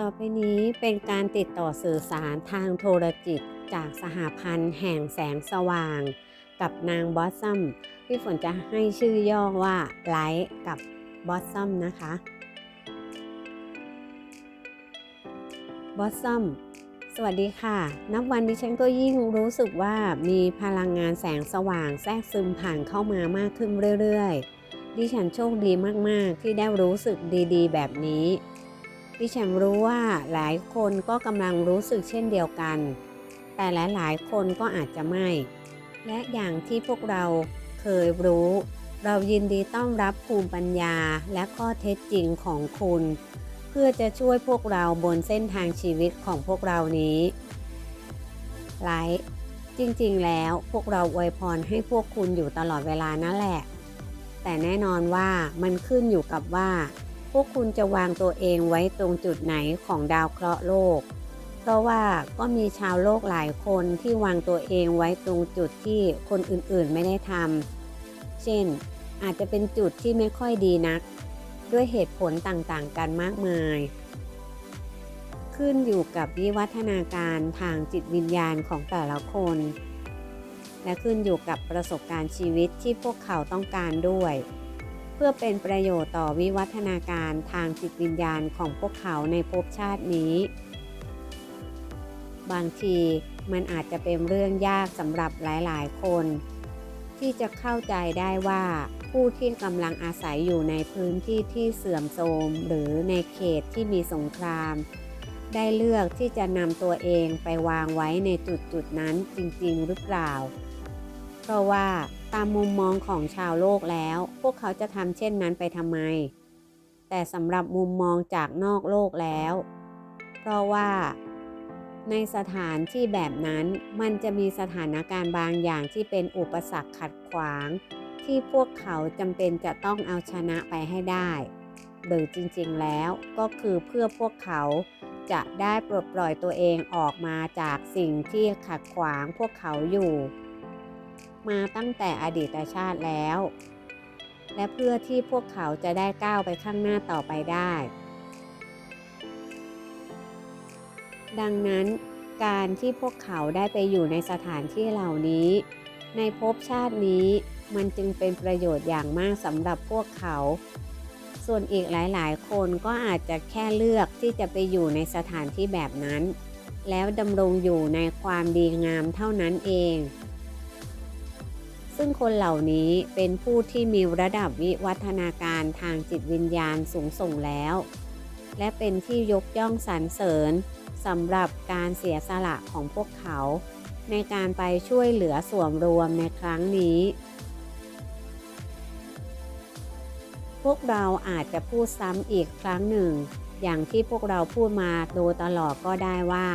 ต่อไปนี้เป็นการติดต่อสื่อสารทางโทรจิตจากสหพันธ์แห่งแสงสว่าง กับนางบอสซัมพี่ฝนจะให้ชื่อย่อว่าไลท์กับบอสซัมนะคะบอสซัมสวัสดีค่ะ นับวันดิฉันก็ยิ่งรู้สึกว่ามีพลังงานแสงสว่างแทรกซึมผ่านเข้ามามากขึ้นเรื่อยๆ ดิฉันโชคดีมากๆ ที่ได้รู้สึกดีๆ แบบนี้ ดิฉันรู้ว่าหลายคนก็กำลังรู้สึกเช่นเดียวกัน แต่หลายๆคนก็อาจจะไม่ และอย่างที่พวกเราเคยรู้ เรายินดีต้อนรับภูมิปัญญาและข้อเท็จจริงของคุณ เพื่อจะช่วยพวกเราบนเส้นทางชีวิตของพวกเรานี้ไลท์จริงๆ แล้วพวกเราอวยพรให้พวกคุณอยู่ตลอดเวลานั่นแหละ แต่แน่นอนว่ามันขึ้นอยู่กับว่า พวกคุณจะวางตัวเองไว้ตรงจุดไหนของดาวเคราะห์โลก เพราะว่าก็มีชาวโลกหลายคนที่วางตัวเองไว้ตรงจุดที่คนอื่นๆไม่ได้ทำ เช่น อาจจะเป็นจุดที่ไม่ค่อยดีนัก ด้วยเหตุผลต่างๆ กันมากมาย ขึ้นอยู่กับวิวัฒนาการทางจิตวิญญาณของแต่ละคน และขึ้นอยู่กับประสบการณ์ชีวิตที่พวกเขาต้องการด้วย พื่อเป็นประโยชน์ต่อวิวัฒนาการทางจิตวิญญาณของพวกเขาในภพชาตินี้ บางทีมันอาจจะเป็นเรื่องยากสำหรับหลายๆ คน ที่จะเข้าใจได้ว่าผู้ที่กำลังอาศัยอยู่ในพื้นที่ที่เสื่อมโทรมหรือในเขตที่มีสงคราม ได้เลือกที่จะนำตัวเองไปวางไว้ในจุดจุดๆนั้นจริง ๆ หรือเปล่า เพราะว่าตามมุมมองของชาวโลกแล้ว พวกเขาจะทำเช่นนั้นไปทำไม แต่สำหรับมุมมองจากนอกโลกแล้ว เพราะว่า ในสถานที่แบบนั้นมันจะมีสถานการณ์บางอย่างที่เป็นอุปสรรคขัดขวาง ที่พวกเขาจำเป็นจะต้องเอาชนะไปให้ได้หรือจริงๆแล้วก็คือเพื่อพวกเขาจะได้ปลดปล่อยตัวเองออกมาจากสิ่งที่ขัดขวางพวกเขาอยู่ มาตั้งแต่อดีตชาติแล้ว และเพื่อที่พวกเขาจะได้ก้าวไปข้างหน้าต่อไปได้ ดังนั้นการที่พวกเขาได้ไปอยู่ในสถานที่เหล่านี้ ในภพชาตินี้มันจึงเป็นประโยชน์อย่างมากสำหรับพวกเขา ส่วนอีกหลายๆ คนก็อาจจะแค่เลือกที่จะไปอยู่ในสถานที่แบบนั้น แล้วดำรงอยู่ในความดีงามเท่านั้นเอง ซึ่งคนเหล่านี้เป็นผู้ที่มีระดับวิวัฒนาการทางจิตวิญญาณสูงส่งแล้ว และเป็นที่ยกย่องสรรเสริญสำหรับการเสียสละของพวกเขา ในการไปช่วยเหลือส่วนรวมในครั้งนี้ พวกเราอาจจะพูดซ้ำอีกครั้งหนึ่ง อย่างที่พวกเราพูดมาโดยตลอดก็ได้ว่า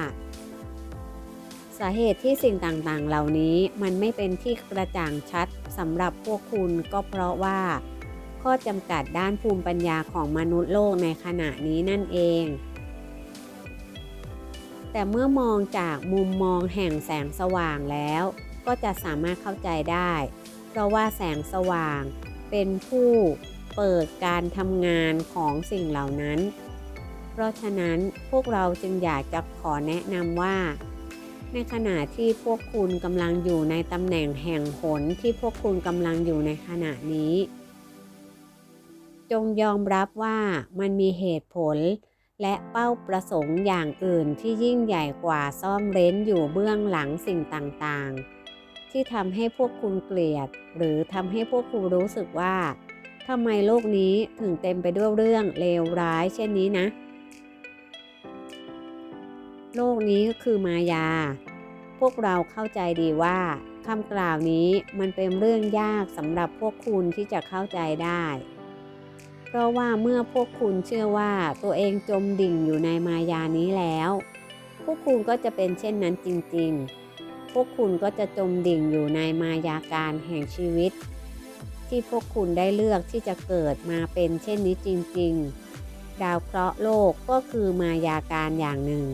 สาเหตุที่สิ่งต่างๆ เหล่านี้มันไม่เป็นที่กระจ่างชัดสำหรับพวกคุณก็เพราะว่า ข้อจำกัดด้านภูมิปัญญาของมนุษย์โลกในขณะนี้นั่นเอง แต่เมื่อมองจากมุมมองแห่งแสงสว่างแล้ว ก็จะสามารถเข้าใจได้ เพราะว่าแสงสว่างเป็นผู้เปิดการทำงานของสิ่งเหล่านั้น เพราะฉะนั้นพวกเราจึงอยากจะขอแนะนำว่า ในขณะที่พวกคุณกำลังอยู่ในตำแหน่งแห่งผลที่พวกคุณกำลังอยู่ในขณะนี้ จงยอมรับว่ามันมีเหตุผล และเป้าประสงค์อย่างอื่นที่ยิ่งใหญ่กว่าซ่อนเร้นอยู่เบื้องหลังสิ่งต่างๆ ที่ทำให้พวกคุณเกลียด หรือทำให้พวกคุณรู้สึกว่าทำไมโลกนี้ถึงเต็มไปด้วยเรื่องเลวร้ายเช่นนี้นะ โลกนี้ก็คือมายา พวกเราเข้าใจดีว่าคำกล่าวนี้มันเป็นเรื่องยากสำหรับพวกคุณที่จะเข้าใจได้ เพราะว่าเมื่อพวกคุณเชื่อว่าตัวเองจมดิ่งอยู่ในมายานี้แล้ว พวกคุณก็จะเป็นเช่นนั้นจริงๆ พวกคุณก็จะจมดิ่งอยู่ในมายาการแห่งชีวิต ที่พวกคุณได้เลือกที่จะเกิดมาเป็นเช่นนี้จริงๆ ดาวเคราะห์โลกก็คือมายาการอย่างหนึ่ง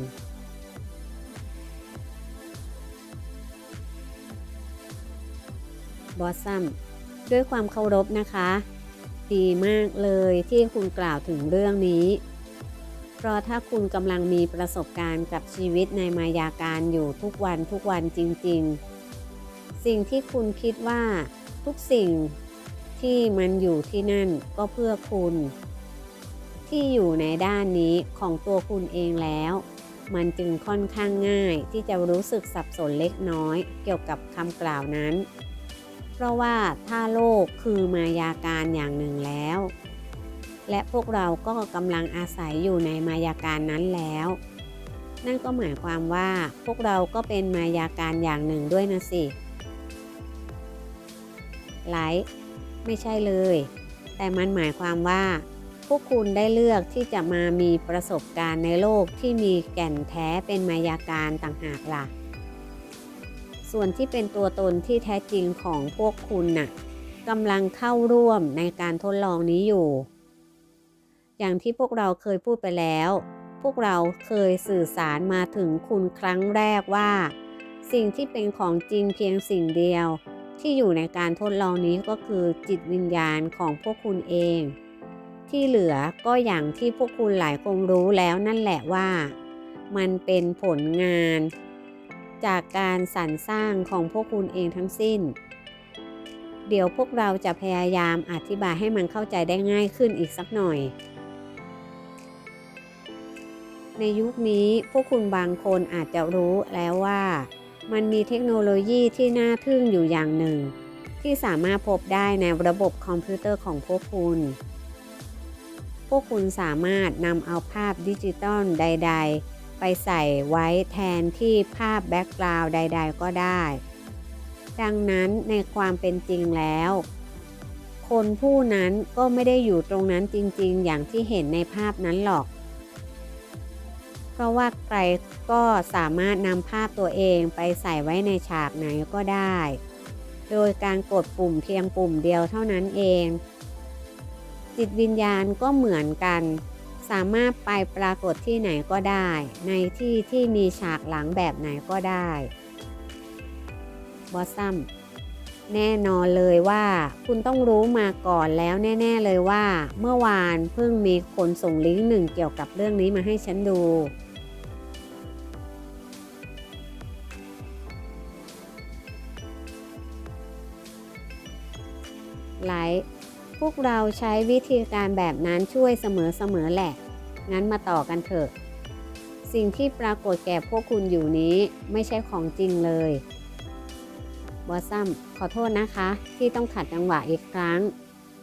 บอสซัมด้วยความเคารพนะคะ ดีมากเลยที่คุณกล่าวถึงเรื่องนี้ เพราะถ้าคุณกำลังมีประสบการณ์กับชีวิตในมายาการอยู่ทุกวันทุกวันจริง ๆ สิ่งที่คุณคิดว่าทุกสิ่งที่มันอยู่ที่นั่นก็เพื่อคุณ ที่อยู่ในด้านนี้ของตัวคุณเองแล้ว มันจึงค่อนข้างง่ายที่จะรู้สึกสับสนเล็กน้อยเกี่ยวกับคำกล่าวนั้น เพราะว่าถ้าโลกคือมายาการอย่างหนึ่งแล้ว และพวกเราก็กำลังอาศัยอยู่ในมายาการนั้นแล้ว นั่นก็หมายความว่าพวกเราก็เป็นมายาการอย่างหนึ่งด้วยนะสิไลท์ไม่ใช่เลย แต่มันหมายความว่า พวกคุณได้เลือกที่จะมามีประสบการณ์ในโลกที่มีแก่นแท้เป็นมายาการต่างหากล่ะ ส่วนที่เป็นตัวตนที่แท้จริงของพวกคุณน่ะกำลังเข้าร่วมในการทดลองนี้อยู่ อย่างที่พวกเราเคยพูดไปแล้ว พวกเราเคยสื่อสารมาถึงคุณครั้งแรกว่า สิ่งที่เป็นของจริงเพียงสิ่งเดียว ที่อยู่ในการทดลองนี้ก็คือจิตวิญญาณของพวกคุณเอง ที่เหลือก็อย่างที่พวกคุณหลายคงรู้แล้วนั่นแหละว่า มันเป็นผลงาน จากการสรรสร้างของพวกคุณเองทั้งสิ้น เดี๋ยวพวกเราจะพยายามอธิบายให้มันเข้าใจได้ง่ายขึ้นอีกสักหน่อย ในยุคนี้พวกคุณบางคนอาจจะรู้แล้วว่า มันมีเทคโนโลยีที่น่าทึ่งอยู่อย่างหนึ่ง ที่สามารถพบได้ในระบบคอมพิวเตอร์ของพวกคุณพวกคุณสามารถนำเอาภาพดิจิตอลใด ๆ ไปใส่ไว้แทนที่ภาพแบ็กกราวด์ใด ๆ ก็ได้ ดังนั้นในความเป็นจริงแล้ว คนผู้นั้นก็ไม่ได้อยู่ตรงนั้นจริง ๆ อย่างที่เห็นในภาพนั้นหรอก เพราะว่าใครก็สามารถนำภาพตัวเองไปใส่ไว้ในฉากไหนก็ได้ โดยการกดปุ่มเพียงปุ่มเดียวเท่านั้นเอง จิตวิญญาณก็เหมือนกัน สามารถไปปรากฏที่ไหนก็ได้ ในที่ที่มีฉากหลังแบบไหนก็ได้บอสซัมแน่นอนเลยว่าคุณต้องรู้มาก่อนแล้วแน่ ๆเลยว่า เมื่อวานเพิ่งมีคนส่งลิงก์หนึ่งเกี่ยวกับเรื่องนี้มาให้ฉันดูไลท์ วกเราใช้วิธีการแบบนั้นช่วยเสมอๆแหละ งั้นมาต่อกันเถอะ สิ่งที่ปรากฏแก่พวกคุณอยู่นี้ไม่ใช่ของจริงเลยบอสซัมขอโทษนะคะ ที่ต้องขัดจังหวะอีกครั้ง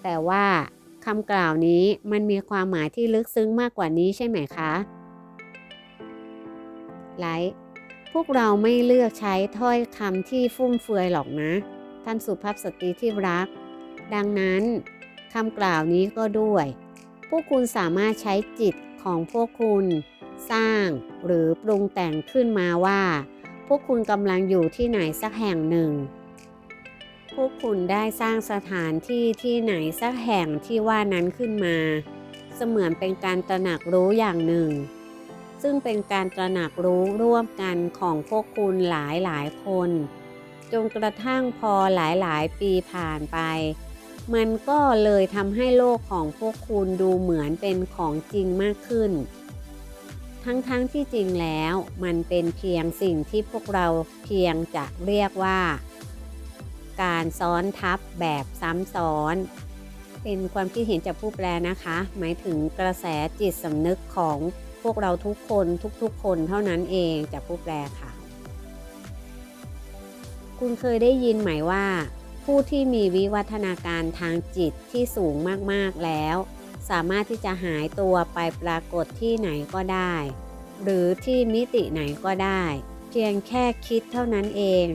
แต่ว่าคำกล่าวนี้มันมีความหมายที่ลึกซึ้งมากกว่านี้ใช่ไหมคะไลท์พวกเราไม่เลือกใช้ถ้อยคำที่ฟุ่มเฟือยหรอกนะ ท่านสุภาพสตรีที่รัก ดังนั้น คำกล่าวนี้ก็ด้วย พวกคุณสามารถใช้จิตของพวกคุณสร้างหรือปรุงแต่งขึ้นมาว่า พวกคุณกำลังอยู่ที่ไหนสักแห่งหนึ่ง พวกคุณได้สร้างสถานที่ที่ไหนสักแห่งที่ว่านั้นขึ้นมา เสมือนเป็นการตระหนักรู้อย่างหนึ่ง ซึ่งเป็นการตระหนักรู้ร่วมกันของพวกคุณหลายหลายคน จนกระทั่งพอหลายหลายปีผ่านไป มันก็เลยทำให้โลกของพวกคุณดูเหมือนเป็นของจริงมากขึ้น ทั้งๆทที่จริงแล้วมันเป็นเพียงสิ่งที่พวกเราเพียงจะเรียกว่า การซ้อนทับแบบซ้ำซ้อน เป็นความคิดเห็นจากผู้แปลนะคะ หมายถึงกระแสจิตสำนึกของพวกเราทุกคนทุกๆ คนเท่านั้นเองจากผู้แปลค่ะ คุณเคยได้ยินไหมว่า ผู้ที่มีวิวัฒนาการทางจิตที่สูงมากๆแล้ว สามารถที่จะหายตัวไปปรากฏที่ไหนก็ได้ หรือที่มิติไหนก็ได้ เพียงแค่คิดเท่านั้นเอง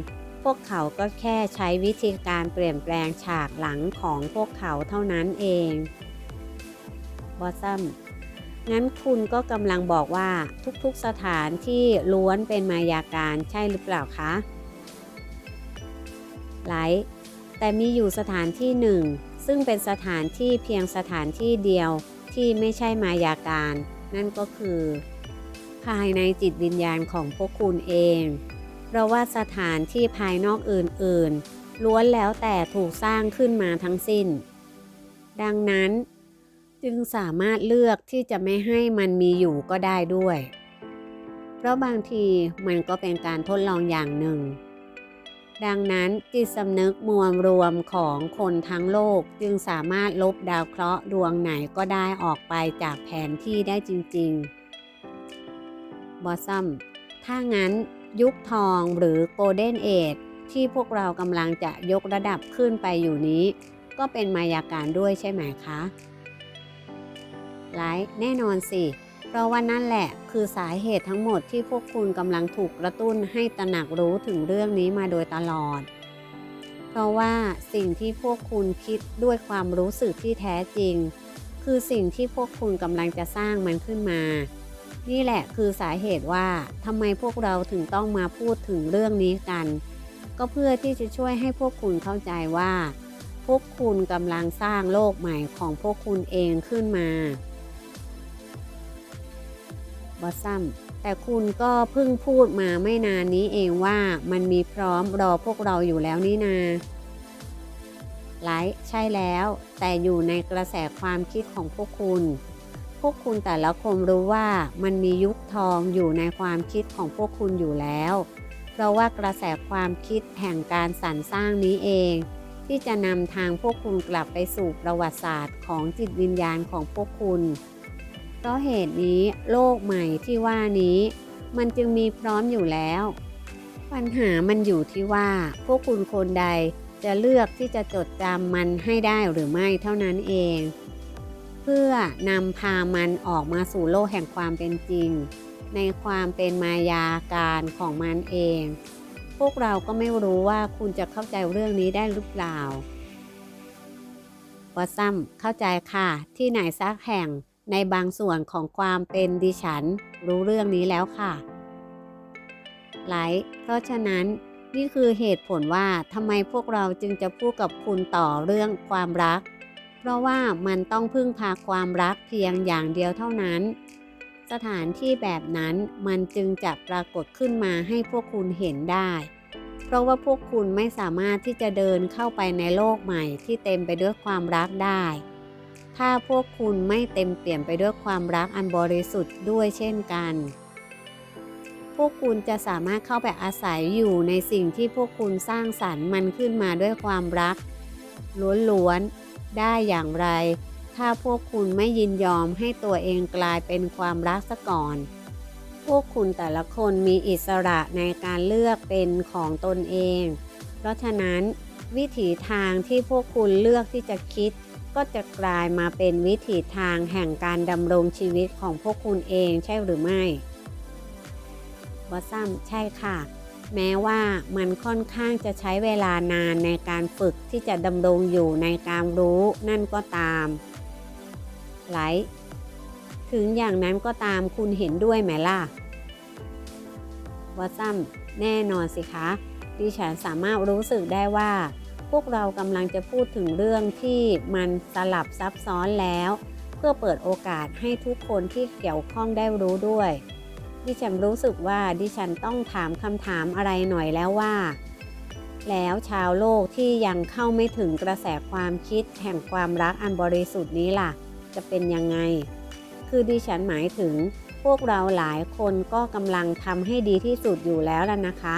พวกเขาก็แค่ใช้วิธีการเปลี่ยนแปลงฉากหลังของพวกเขาเท่านั้นเองบอสซัมงั้นคุณก็กำลังบอกว่าทุกๆสถานที่ล้วนเป็นมายาการใช่หรือเปล่าคะไลท์ แต่มีอยู่สถานที่หนึ่ง ซึ่งเป็นสถานที่เพียงสถานที่เดียวที่ไม่ใช่มายาการ นั่นก็คือ ภายในจิตวิญญาณของพวกคุณเอง เพราะว่าสถานที่ภายนอกอื่นๆ ล้วนแล้วแต่ถูกสร้างขึ้นมาทั้งสิ้น ดังนั้นจจึงสามารถเลือกที่จะไม่ให้มันมีอยู่ก็ได้ด้วย เพราะบางทีมันก็เป็นการทดลองอย่างหนึ่ง ดังนั้นจิตสำนึกมวลรวมของคนทั้งโลกจึงสามารถลบดาวเคราะห์ดวงไหนก็ได้ออกไปจากแผนที่ได้จริงๆบอสซัมถ้างั้นยุคทองหรือโกลเด้นเอจที่พวกเรากำลังจะยกระดับขึ้นไปอยู่นี้ ก็เป็นมายาการด้วยใช่ไหมคะไลท์แน่นอนสิ ราะว่านั่นแหละคือสาเหตุทั้งหมดที่พวกคุณกำลังถูกกระตุ้นให้ตระหนักรู้ถึงเรื่องนี้มาโดยตลอด เพราะว่าสิ่งที่พวกคุณคิดด้วยความรู้สึกที่แท้จริง คือสิ่งที่พวกคุณกำลังจะสร้างมันขึ้นมา นี่แหละคือสาเหตุว่าทำไมพวกเราถึงต้องมาพูดถึงเรื่องนี้กัน ก็เพื่อที่จะช่วยให้พวกคุณเข้าใจว่า พวกคุณกำลังสร้างโลกใหม่ของพวกคุณเองขึ้นมา บอสซัมแต่คุณก็เพิ่งพูดมาไม่นานนี้เองว่ามันมีพร้อมรอพวกเราอยู่แล้วนี่นาไลท์ใช่แล้ว แต่อยู่ในกระแสความคิดของพวกคุณ พวกคุณแต่ละคนรู้ว่ามันมียุคทองอยู่ในความคิดของพวกคุณอยู่แล้ว เพราะว่ากระแสความคิดแห่งการสรรสร้างนี้เอง ที่จะนำทางพวกคุณกลับไปสู่ประวัติศาสตร์ของจิตวิญญาณของพวกคุณ ราะเหตุนี้โลกใหม่ที่ว่านี้ มันจึงมีพร้อมอยู่แล้ว ปัญหามันอยู่ที่ว่า พวกคุณคนใดจะเลือกที่จะจดจำมันให้ได้หรือไม่เท่านั้นเอง เพื่อนำพามันออกมาสู่โลกแห่งความเป็นจริง ในความเป็นมายาการของมันเอง พวกเราก็ไม่รู้ว่าคุณจะเข้าใจเรื่องนี้ได้หรือเปล่าวัซัมเข้าใจค่ะ ที่ไหนซักแห่ง ในบางส่วนของความเป็นดิฉันรู้เรื่องนี้แล้วค่ะไลท์เพราะฉะนั้นนี่คือเหตุผลว่าทำไมพวกเราจึงจะพูดกับคุณต่อเรื่องความรัก เพราะว่ามันต้องพึ่งพาความรักเพียงอย่างเดียวเท่านั้น สถานที่แบบนั้นมันจึงจะปรากฏขึ้นมาให้พวกคุณเห็นได้ เพราะว่าพวกคุณไม่สามารถที่จะเดินเข้าไปในโลกใหม่ที่เต็มไปด้วยความรักได้ ถ้าพวกคุณไม่เต็มเปี่ยมไปด้วยความรักอันบริสุทธิ์ด้วยเช่นกัน พวกคุณจะสามารถเข้าไปอาศัยอยู่ในสิ่งที่พวกคุณสร้างสรรค์มันขึ้นมาด้วยความรัก ล้วนๆ ได้อย่างไร ถ้าพวกคุณไม่ยินยอมให้ตัวเองกลายเป็นความรักซะก่อน พวกคุณแต่ละคนมีอิสระในการเลือกเป็นของตนเอง เพราะฉะนั้นวิถีทางที่พวกคุณเลือกที่จะคิด ก็จะกลายมาเป็นวิถีทางแห่งการดำรงชีวิตของพวกคุณเองใช่หรือไม่บอสซัมใช่ค่ะ แม้ว่ามันค่อนข้างจะใช้เวลานานในการฝึกที่จะดำรงอยู่ในการรู้นั่นก็ตามไลท์ถึงอย่างนั้นก็ตามคุณเห็นด้วยไหมล่ะวอซัมแน่นอนสิคะ ดิฉันสามารถรู้สึกได้ว่า พวกเรากำลังจะพูดถึงเรื่องที่มันสลับซับซ้อนแล้ว เพื่อเปิดโอกาสให้ทุกคนที่เกี่ยวข้องได้รู้ด้วย ดิฉันรู้สึกว่าดิฉันต้องถามคำถามอะไรหน่อยแล้วว่า แล้วชาวโลกที่ยังเข้าไม่ถึงกระแสความคิดแห่งความรักอันบริสุทธิ์นี้ล่ะ จะเป็นยังไง คือดิฉันหมายถึงพวกเราหลายคนก็กำลังทำให้ดีที่สุดอยู่แล้วล่ะนะคะ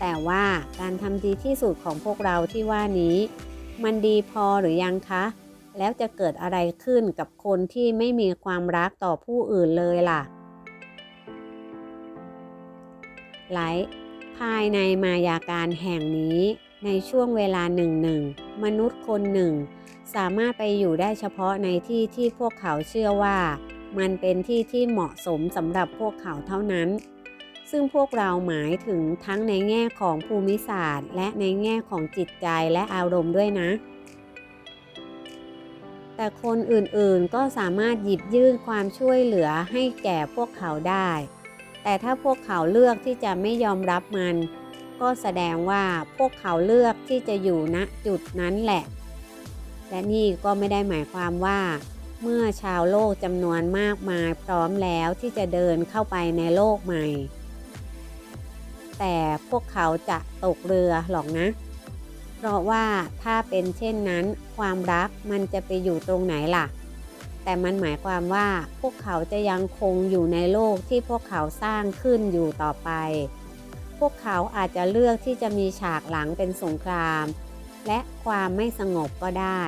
แต่ว่าการทำดีที่สุดของพวกเราที่ว่านี้ มันดีพอหรือยังคะ แล้วจะเกิดอะไรขึ้นกับคนที่ไม่มีความรักต่อผู้อื่นเลยล่ะไลท์ภายในมายาการแห่งนี้ในช่วงเวลาหนึ่งหนึ่งมนุษย์คนหนึ่ง สามารถไปอยู่ได้เฉพาะในที่ที่พวกเขาเชื่อว่า มันเป็นที่ที่เหมาะสมสำหรับพวกเขาเท่านั้น ซึ่งพวกเราหมายถึงทั้งในแง่ของภูมิศาสตร์ และในแง่ของจิตใจและอารมณ์ด้วยนะ แต่คนอื่นๆก็สามารถหยิบยื่นความช่วยเหลือให้แก่พวกเขาได้ แต่ถ้าพวกเขาเลือกที่จะไม่ยอมรับมัน ก็แสดงว่าพวกเขาเลือกที่จะอยู่ณจุดนั้นแหละ และนี่ก็ไม่ได้หมายความว่าเมื่อชาวโลกจำนวนมากมายพร้อมแล้วที่จะเดินเข้าไปในโลกใหม่ แต่พวกเขาจะตกเรือหรอกนะ เพราะว่าถ้าเป็นเช่นนั้นความรักมันจะไปอยู่ตรงไหนล่ะ แต่มันหมายความว่าพวกเขาจะยังคงอยู่ในโลกที่พวกเขาสร้างขึ้นอยู่ต่อไป พวกเขาอาจจะเลือกที่จะมีฉากหลังเป็นสงคราม และความไม่สงบก็ได้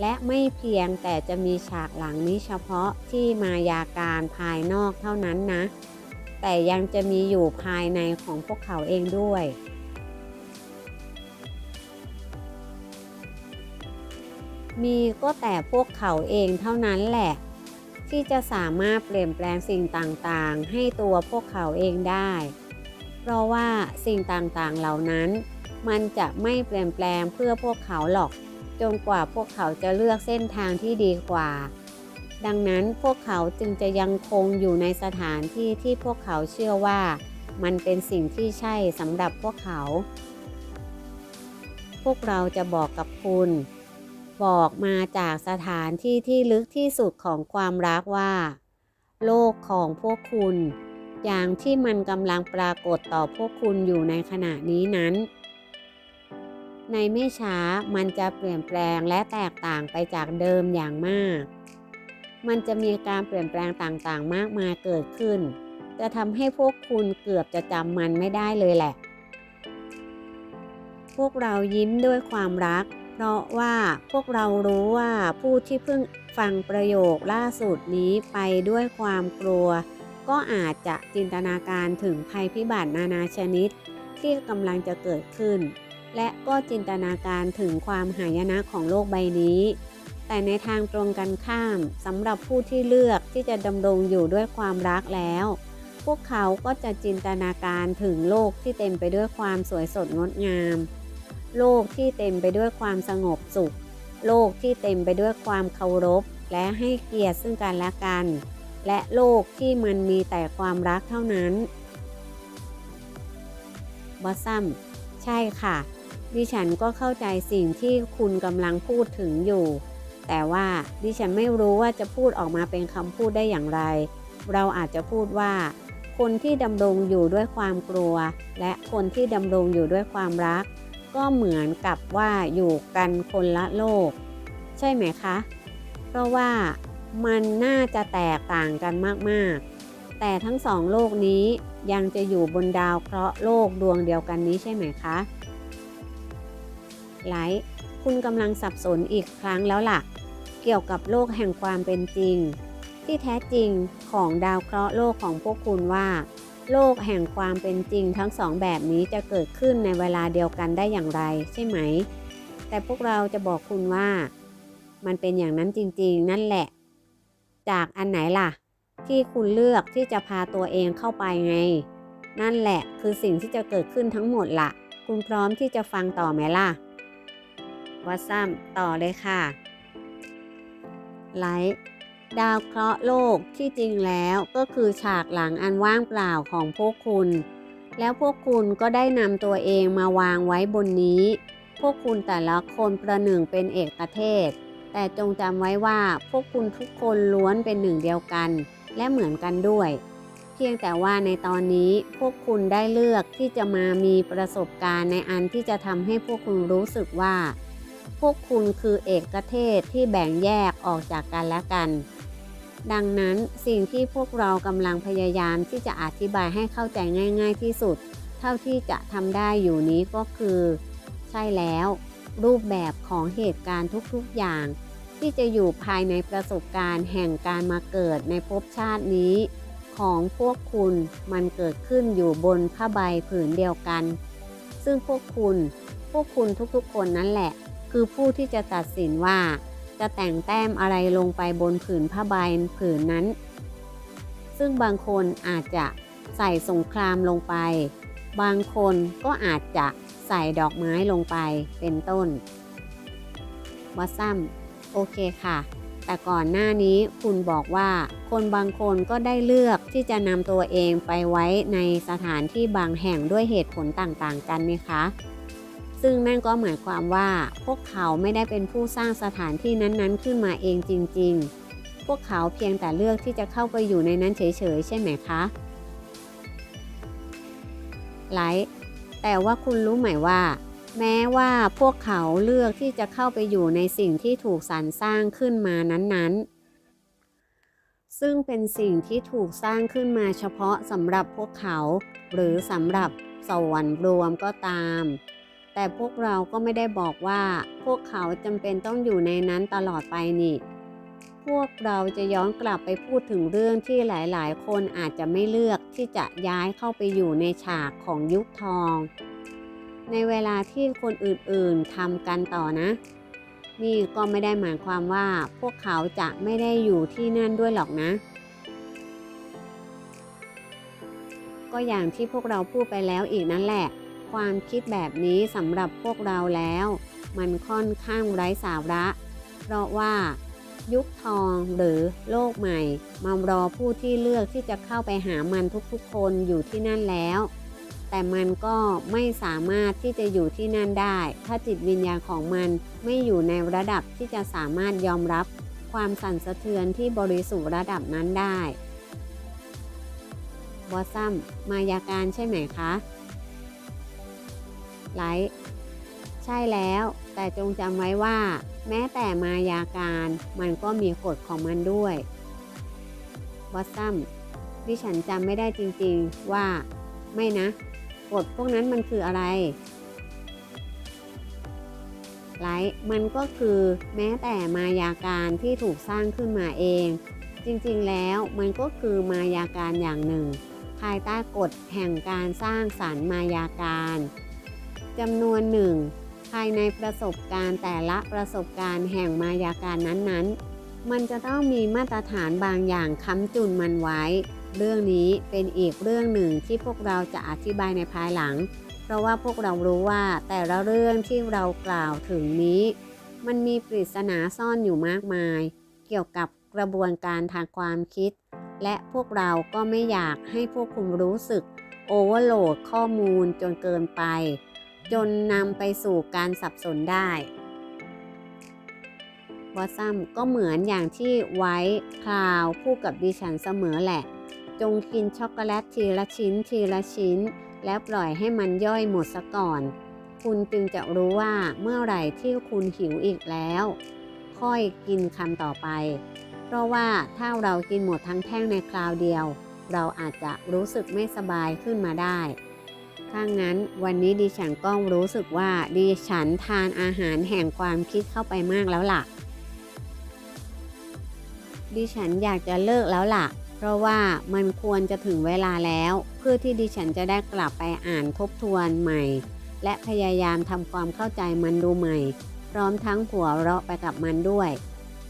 และไม่เพียงแต่จะมีฉากหลังนี้เฉพาะที่มายาการภายนอกเท่านั้นนะ แต่ยังจะมีอยู่ภายในของพวกเขาเองด้วย มีก็แต่พวกเขาเองเท่านั้นแหละ ที่จะสามารถเปลี่ยนแปลงสิ่งต่างๆ ให้ตัวพวกเขาเองได้ เพราะว่าสิ่งต่างๆเหล่านั้น มันจะไม่เปลี่ยนแปลงเพื่อพวกเขาหรอก จนกว่าพวกเขาจะเลือกเส้นทางที่ดีกว่า ดังนั้นพวกเขาจึงจะยังคงอยู่ในสถานที่ที่พวกเขาเชื่อว่า มันเป็นสิ่งที่ใช่สำหรับพวกเขา พวกเราจะบอกกับคุณ บอกมาจากสถานที่ที่ลึกที่สุดของความรักว่า โลกของพวกคุณ อย่างที่มันกำลังปรากฏต่อพวกคุณอยู่ในขณะนี้นั้นในไม่ช้ามันจะเปลี่ยนแปลงและแตกต่างไปจากเดิมอย่างมาก มันจะมีการเปลี่ยนแปลงต่างๆ มากมายเกิดขึ้น จะทำให้พวกคุณเกือบจะจำมันไม่ได้เลยแหละ พวกเรายิ้มด้วยความรัก เพราะว่าพวกเรารู้ว่าผู้ที่เพิ่งฟังประโยคล่าสุดนี้ไปด้วยความกลัว ก็อาจจะจินตนาการถึงภัยพิบัตินานาชนิด ที่กำลังจะเกิดขึ้น และก็จินตนาการถึงความหายนะของโลกใบนี้ แต่ในทางตรงกันข้ามสำหรับผู้ที่เลือกที่จะดำรงอยู่ด้วยความรักแล้ว พวกเขาก็จะจินตนาการถึงโลกที่เต็มไปด้วยความสวยสดงดงาม โลกที่เต็มไปด้วยความสงบสุข โลกที่เต็มไปด้วยความเคารพ และให้เกียรติซึ่งกันและกัน และโลกที่มันมีแต่ความรักเท่านั้นบอสซัมใช่ค่ะ ดิฉันก็เข้าใจสิ่งที่คุณกำลังพูดถึงอยู่ แต่ว่าดิฉันไม่รู้ว่าจะพูดออกมาเป็นคำพูดได้อย่างไร เราอาจจะพูดว่า คนที่ดำรงอยู่ด้วยความกลัว และคนที่ดำรงอยู่ด้วยความรัก ก็เหมือนกับว่าอยู่กันคนละโลก ใช่ไหมคะ เพราะว่ามันน่าจะแตกต่างกันมากๆ แต่ทั้งสองโลกนี้ยังจะอยู่บนดาวเคราะห์โลกดวงเดียวกันนี้ใช่ไหมคะไลท์คุณกำลังสับสนอีกครั้งแล้วล่ะ เกี่ยวกับโลกแห่งความเป็นจริง ที่แท้จริงของดาวเคราะห์โลกของพวกคุณว่า โลกแห่งความเป็นจริงทั้งสองแบบนี้จะเกิดขึ้นในเวลาเดียวกันได้อย่างไร ใช่ไหม แต่พวกเราจะบอกคุณว่า มันเป็นอย่างนั้นจริงๆ นั่นแหละ จากอันไหนล่ะ ที่คุณเลือกที่จะพาตัวเองเข้าไปไง นั่นแหละคือสิ่งที่จะเกิดขึ้นทั้งหมดละ่ะ คุณพร้อมที่จะฟังต่อไหมล่ะวัดซ้ำต่อเลยค่ะ ไลท์ดาวเคราะห์โลกที่จริงแล้วก็คือฉากหลังอันว่างเปล่าของพวกคุณ แล้วพวกคุณก็ได้นำตัวเองมาวางไว้บนนี้ พวกคุณแต่ละคนประหนึ่งเป็นเอกเทศ แต่จงจำไว้ว่าพวกคุณทุกคนล้วนเป็นหนึ่งเดียวกัน และเหมือนกันด้วย เพียงแต่ว่าในตอนนี้พวกคุณได้เลือกที่จะมามีประสบการณ์ในอันที่จะทำให้พวกคุณรู้สึกว่า พวกคุณคือเอกเทศที่แบ่งแยกออกจากกันและกัน ดังนั้นสิ่งที่พวกเรากำลังพยายามที่จะอธิบายให้เข้าใจง่าย ๆ ที่สุด เท่าที่จะทำได้อยู่นี้ก็คือ ใช่แล้ว รูปแบบของเหตุการณ์ทุกๆอย่าง ที่จะอยู่ภายในประสบการณ์แห่งการมาเกิดในภพชาตินี้ ของพวกคุณมันเกิดขึ้นอยู่บนผ้าใบผืนเดียวกัน ซึ่งพวกคุณพวกคุณทุกๆคนนั่นแหละ คือผู้ที่จะตัดสินว่า จะแต่งแต้มอะไรลงไปบนผืนผ้าใบผืนนั้น ซึ่งบางคนอาจจะใส่สงครามลงไป บางคนก็อาจจะใส่ดอกไม้ลงไปเป็นต้นวัซัมโอเคค่ะ แต่ก่อนหน้านี้คุณบอกว่า คนบางคนก็ได้เลือกที่จะนำตัวเองไปไว้ในสถานที่บางแห่งด้วยเหตุผลต่างๆ กันไหมคะ ซึ่งนั่นก็หมายความว่าพวกเขาไม่ได้เป็นผู้สร้างสถานที่นั้นๆ ขึ้นมาเองจริง ๆ พวกเขาเพียงแต่เลือกที่จะเข้าไปอยู่ในนั้นเฉยๆ ใช่ไหมคะไลท์แต่ว่าคุณรู้ไหมว่า แม้ว่าพวกเขาเลือกที่จะเข้าไปอยู่ในสิ่งที่ถูกสรรสร้างขึ้นมานั้นๆซึ่งเป็นสิ่งที่ถูกสร้างขึ้นมาเฉพาะสำหรับพวกเขา หรือสำหรับสวรรค์รวมก็ตาม แต่พวกเราก็ไม่ได้บอกว่า พวกเขาจำเป็นต้องอยู่ในนั้นตลอดไปนี่ พวกเราจะย้อนกลับไปพูดถึงเรื่องที่หลายๆ คนอาจจะไม่เลือกที่จะย้ายเข้าไปอยู่ในฉากของยุคทอง ในเวลาที่คนอื่นๆทำกันต่อนะ นี่ก็ไม่ได้หมายความว่าพวกเขาจะไม่ได้อยู่ที่นั่นด้วยหรอกนะก็อย่างที่พวกเราพูดไปแล้วอีกนั่นแหละ ความคิดแบบนี้สำหรับพวกเราแล้ว มันค่อนข้างไร้สาระ เพราะว่ายุคทองหรือโลกใหม่ มารอผู้ที่เลือกที่จะเข้าไปหามันทุกๆคนอยู่ที่นั่นแล้ว แต่มันก็ไม่สามารถที่จะอยู่ที่นั่นได้ ถ้าจิตวิญญาณของมันไม่อยู่ในระดับที่จะสามารถยอมรับ ความสั่นสะเทือนที่บริสุทธิ์ระดับนั้นได้บอสซัมมายาการใช่ไหมคะ ไลท์ใช่แล้ว แต่จงจำไว้ว่า แม้แต่มายาการมันก็มีกฎของมันด้วยบอสซัมดิฉันจำไม่ได้จริงๆว่า ไม่นะกฎพวกนั้นมันคืออะไรไลท์มันก็คือแม้แต่มายาการที่ถูกสร้างขึ้นมาเอง จริงๆแล้วมันก็คือมายาการอย่างหนึ่ง ภายใต้กฎแห่งการสร้างสรรค์มายาการ จำนวนหนึ่งภายในประสบการณ์แต่ละประสบการณ์แห่งมายาการนั้นๆ มันจะต้องมีมาตรฐานบางอย่างค้ำจุนมันไว้ เรื่องนี้เป็นอีกเรื่องหนึ่งที่พวกเราจะอธิบายในภายหลัง เพราะว่าพวกเรารู้ว่าแต่ละเรื่องที่เรากล่าวถึงนี้ มันมีปริศนาซ่อนอยู่มากมาย เกี่ยวกับกระบวนการทางความคิด และพวกเราก็ไม่อยากให้พวกคุณรู้สึกโอเวอร์โหลดข้อมูลจนเกินไป จนนำไปสู่การสับสนได้วอซัมก็เหมือนอย่างที่ไว้คลาวพูดกับดิฉันเสมอแหละ จงกินช็อกโกแลตทีละชิ้นทีละชิ้น แล้วปล่อยให้มันย่อยหมดซะก่อน คุณจึงจะรู้ว่าเมื่อไหร่ที่คุณหิวอีกแล้ว ค่อยกินคำต่อไป เพราะว่าถ้าเรากินหมดทั้งแท่งในคราวเดียว เราอาจจะรู้สึกไม่สบายขึ้นมาได้ ถ้างั้นวันนี้ดิฉันก็รู้สึกว่าดิฉันทานอาหารแห่งความคิดเข้าไปมากแล้วล่ะ ดิฉันอยากจะเลิกแล้วล่ะ เพราะว่ามันควรจะถึงเวลาแล้ว เพื่อที่ดิฉันจะได้กลับไปอ่านทบทวนใหม่ และพยายามทำความเข้าใจมันดูใหม่ พร้อมทั้งหัวเราะไปกับมันด้วย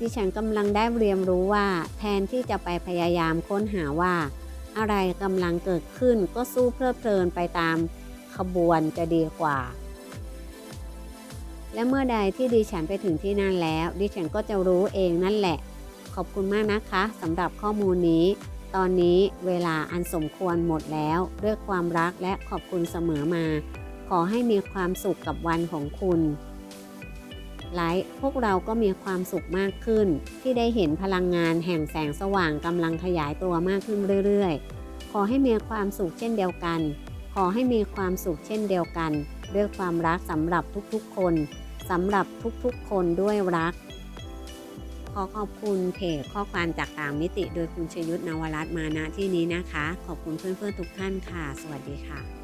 ดิฉันกำลังได้เรียนรู้ว่า แทนที่จะไปพยายามค้นหาว่า อะไรกำลังเกิดขึ้นก็สู้เพลิดเพลินไปตามขบวนจะดีกว่า และเมื่อใดที่ดิฉันไปถึงที่นั่นแล้ว ดิฉันก็จะรู้เองนั่นแหละ ขอบคุณมากนะคะสำหรับข้อมูลนี้ ตอนนี้เวลาอันสมควรหมดแล้ว ด้วยความรักและขอบคุณเสมอมา ขอให้มีความสุขกับวันของคุณ ไลฟ์พวกเราก็มีความสุขมากขึ้น ที่ได้เห็นพลังงานแห่งแสงสว่างกำลังขยายตัวมากขึ้นเรื่อยๆ ขอให้มีความสุขเช่นเดียวกัน ขอให้มีความสุขเช่นเดียวกัน ด้วยความรักสำหรับทุกๆ คนสำหรับทุกๆ คนด้วยรัก ขอขอบคุณเพจข้อความจากต่างมิติ โดยคุณชยุทธนวรัตน์มาณที่นี้นะคะ ขอบคุณเพื่อนๆทุกท่านค่ะ สวัสดีค่ะ